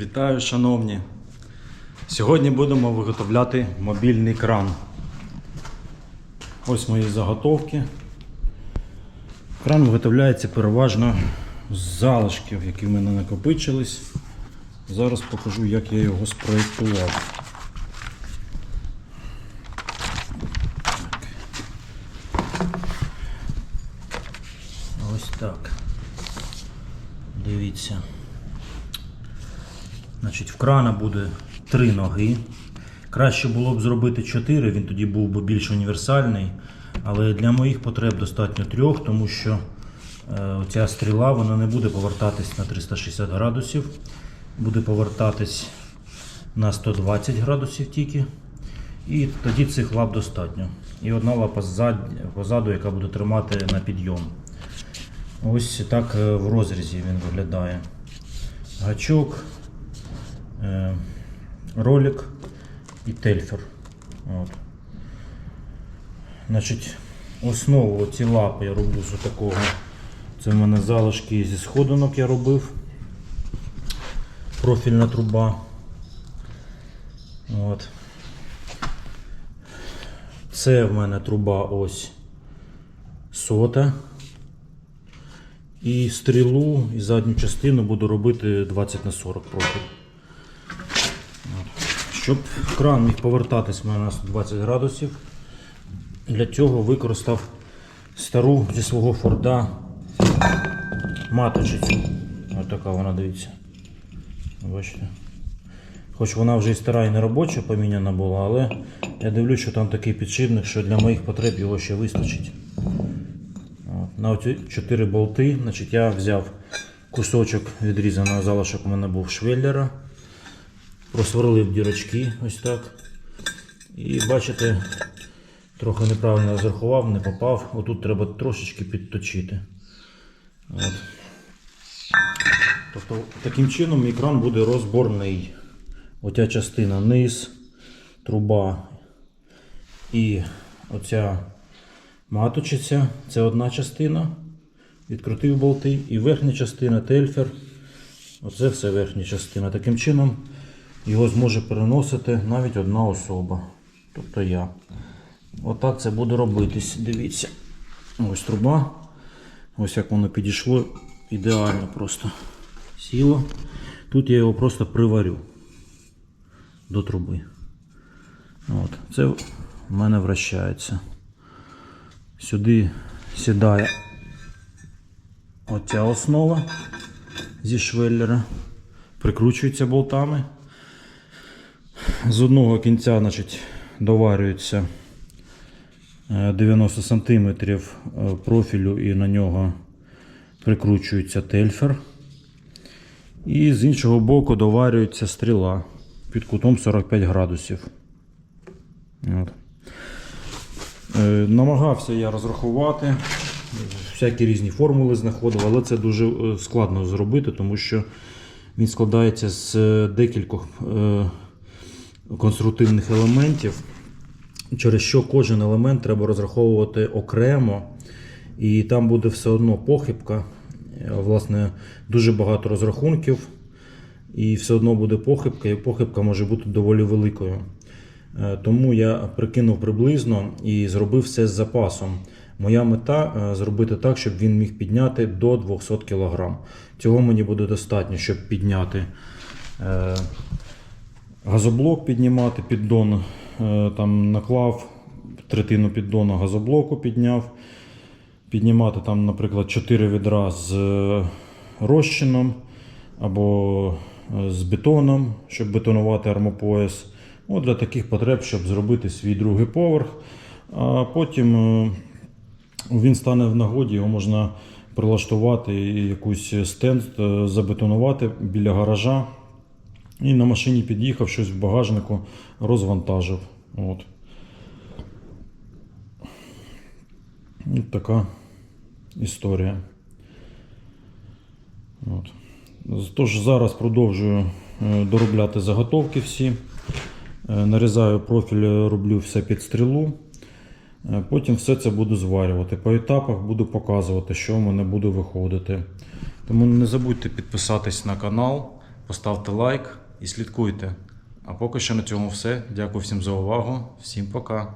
Вітаю, шановні! Сьогодні будемо виготовляти мобільний кран. Ось мої заготовки. Кран виготовляється переважно з залишків, які в мене накопичились. Зараз покажу, як я його спроєктував. Ось так. Дивіться. Значить, в крана буде три ноги. Краще було б зробити чотири, він тоді був би більш універсальний. Але для моїх потреб достатньо трьох, тому що е, ця стріла вона не буде повертатись на 360 градусів, буде повертатись на 120 градусів тільки. І тоді цих лап достатньо. І одна лапа позаду, яка буде тримати на підйом. Ось так е, в розрізі він виглядає. Гачок, ролик і тельфер. От. Значить, основу ці лапи я роблю з такого. Це в мене залишки зі сходинок я робив. Профільна труба. От. Це в мене труба ось сота. І стрілу і задню частину буду робити 20 на 40 профіль. Щоб кран міг повертатись в мене на 120 градусів, для цього використав стару зі свого форда маточицю. Ось така вона дивіться. Бачите? Хоч вона вже і стара і не робоча поміняна була, але я дивлюсь, що там такий підшипник, що для моїх потреб його ще вистачить. На оці 4 болти значить, я взяв кусочок відрізаного залишок у мене був швеллера, просверлив дірочки ось так. І бачите, трохи неправильно розрахував, не попав. Отут треба трошечки підточити. От. Тобто таким чином мій кран буде розборний. Оця частина низ, труба і оця маточиця це одна частина. Відкрутив болти. І верхня частина тельфер. Оце все верхня частина. Таким чином його зможе переносити навіть одна особа. Тобто я. Отак це буде робитись. Дивіться. Ось труба. Ось як воно підійшло. Ідеально просто сіло. Тут я його просто приварю до труби. От. Це в мене вращається. Сюди сідає оця основа зі швеллера, прикручується болтами. З одного кінця значить, доварюється е, 90 см профілю і на нього прикручується тельфер. І з іншого боку доварюється стріла під кутом 45 градусів. От. Е, намагався я розрахувати, всякі різні формули знаходив, але це дуже е, складно зробити, тому що він складається з е, декількох е, конструктивних елементів, через що кожен елемент треба розраховувати окремо, і там буде все одно похибка. Е, Власне, дуже багато розрахунків, і все одно буде похибка, і похибка може бути доволі великою. Е, Тому я прикинув приблизно і зробив все з запасом. Моя мета е, зробити так, щоб він міг підняти до 200 кг. Цього мені буде достатньо, щоб підняти газоблок, піднімати піддон, е, там наклав третину піддону газоблоку, підняв. Піднімати там, наприклад, 4 відра з е, розчином або е, з бетоном, щоб бетонувати армопояс. От для таких потреб, щоб зробити свій другий поверх. А потім він стане в нагоді, його можна прилаштувати і якусь стенд, забетонувати біля гаража. І на машині під'їхав, щось в багажнику розвантажив. От. Ось така історія. От. Тож зараз продовжую е, доробляти заготовки всі. Е, Нарізаю профіль, роблю все під стрілу. Е, Потім все це буду зварювати. По етапах буду показувати, що в мене буде виходити. Тому не забудьте підписатись на канал, поставте лайк і слідкуйте. А поки що на цьому все. Дякую всім за увагу. Всім пока.